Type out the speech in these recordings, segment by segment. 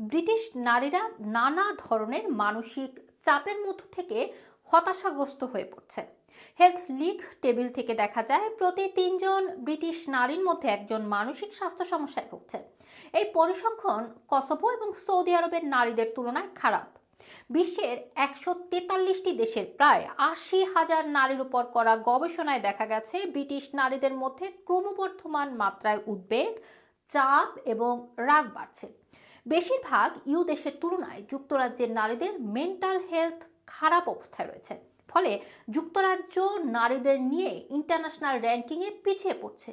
British নারীরা নানা ধরনের মানসিক চাপের মধ্য থেকে হতাশাগ্রস্ত হয়ে পড়ছে। হেলথ লিগ টেবিল থেকে দেখা যায়, প্রতি তিনজন ব্রিটিশ নারীর মধ্যে একজন মানসিক স্বাস্থ্য সমস্যায় ভুগছে। এই পরিসংখ্যান কসোভো এবং সৌদি আরবের নারীদের তুলনায় খারাপ। বিশ্বের একশো তেতাল্লিশটি দেশের প্রায় আশি হাজার নারীর উপর করা গবেষণায় দেখা গেছে, ব্রিটিশ নারীদের মধ্যে ক্রমবর্ধমান মাত্রায় উদ্বেগ, চাপ এবং রাগ বাড়ছে। বেশিরভাগ ইউ দেশের তুলনায় যুক্তরাজ্যের নারীদের মেন্টাল হেলথ খারাপ অবস্থায় রয়েছে। ফলে যুক্তরাজ্য নারীদের নিয়ে ইন্টারন্যাশনাল র্যাঙ্কিংয়ে পিছিয়ে পড়ছে।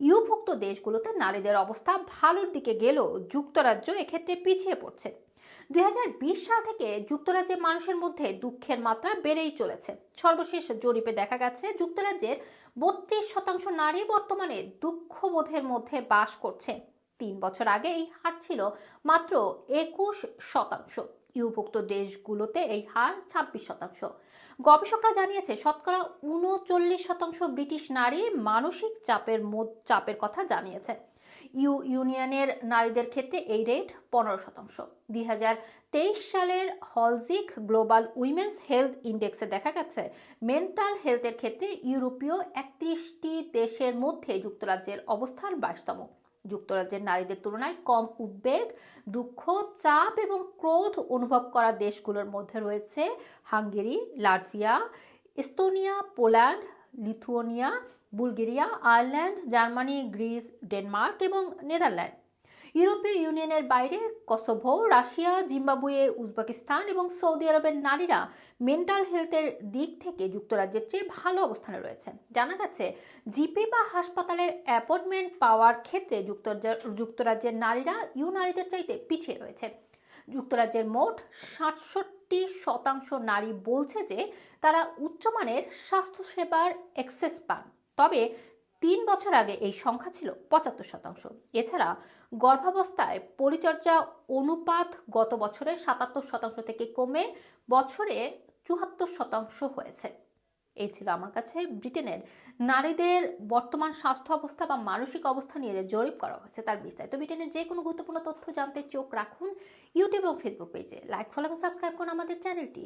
ইউভুক্ত দেশগুলোতে নারীদের অবস্থা ভালোর দিকে গেলেও যুক্তরাজ্য এক্ষেত্রে পিছিয়ে পড়ছে। দুই হাজার বিশ সাল থেকে যুক্তরাজ্যের মানুষের মধ্যে দুঃখের মাত্রা বেড়েই চলেছে। সর্বশেষ জরিপে দেখা গেছে, যুক্তরাজ্যের বত্রিশ শতাংশ নারী বর্তমানে দুঃখবোধের মধ্যে বাস করছে। তিন বছর আগে এই হার ছিল মাত্র একুশ শতাংশ। ইউভুক্ত দেশগুলোতে এই হার ছাব্বিশ শতাংশ। গবেষকরা জানিয়েছে, শতকরা উনচল্লিশ শতাংশ ব্রিটিশ নারী মানসিক চাপের চাপের কথা জানিয়েছে। ইউ, ইউনিয়নের নারীদের ক্ষেত্রে এই রেট পনেরো শতাংশ। দুই হাজার তেইশ সালের হলজিক গ্লোবাল উইমেন্স হেলথ ইন্ডেক্সে দেখা গেছে, মেন্টাল হেলথের ক্ষেত্রে ইউরোপীয় একত্রিশটি দেশের মধ্যে যুক্তরাজ্যের অবস্থান বাইশতম। যুক্তরাজ্যের নারীদের তুলনায় কম উদ্বেগ, দুঃখ, চাপ এবং ক্রোধ অনুভব করা দেশগুলোর মধ্যে রয়েছে Hungary, Latvia, Estonia, Poland, Lithuania, Bulgaria, Ireland, Germany, Greece, Denmark এবং নেদারল্যান্ড। ইউরোপীয় ইউনিয়নের বাইরে কসোভো, রাশিয়া, জিম্বাবুয়ে, উজবেকিস্তান এবং সৌদি আরবের নারীরা মেন্টাল হেলথের দিক থেকে যুক্তরাজ্যের চেয়ে ভালো অবস্থানে রয়েছে। জানা গেছে, জিপি বা হাসপাতালের অ্যাপয়েন্টমেন্ট পাওয়ার ক্ষেত্রে যুক্তরাজ্য যুক্তরাজ্যের নারীরা ইউ নারীদের চাইতে পিছিয়ে রয়েছে। যুক্তরাজ্যের মোট সাতষট্টি শতাংশ নারী বলছে যে তারা উচ্চমানের স্বাস্থ্যসেবার অ্যাক্সেস পান। তবে তিন বছর আগে এই সংখ্যা ছিল পঁচাত্তর শতাংশ। এছাড়া গর্ভাবস্থায় পরিচর্যা অনুপাত গত বছরে সাতাত্তর শতাংশ থেকে কমে বছরে চুয়াত্তর শতাংশ হয়েছে। এই ছিল আমার কাছে ব্রিটেনের নারীদের বর্তমান স্বাস্থ্য অবস্থা বা মানসিক অবস্থা নিয়ে যে জরিপ করা হয়েছে তার বিস্তারিত। ব্রিটেনের যে কোনো গুরুত্বপূর্ণ তথ্য জানতে চোখ রাখুন ইউটিউব এবং ফেসবুক পেজে। লাইক, ফলো এবং সাবস্ক্রাইব করুন আমাদের চ্যানেলটি।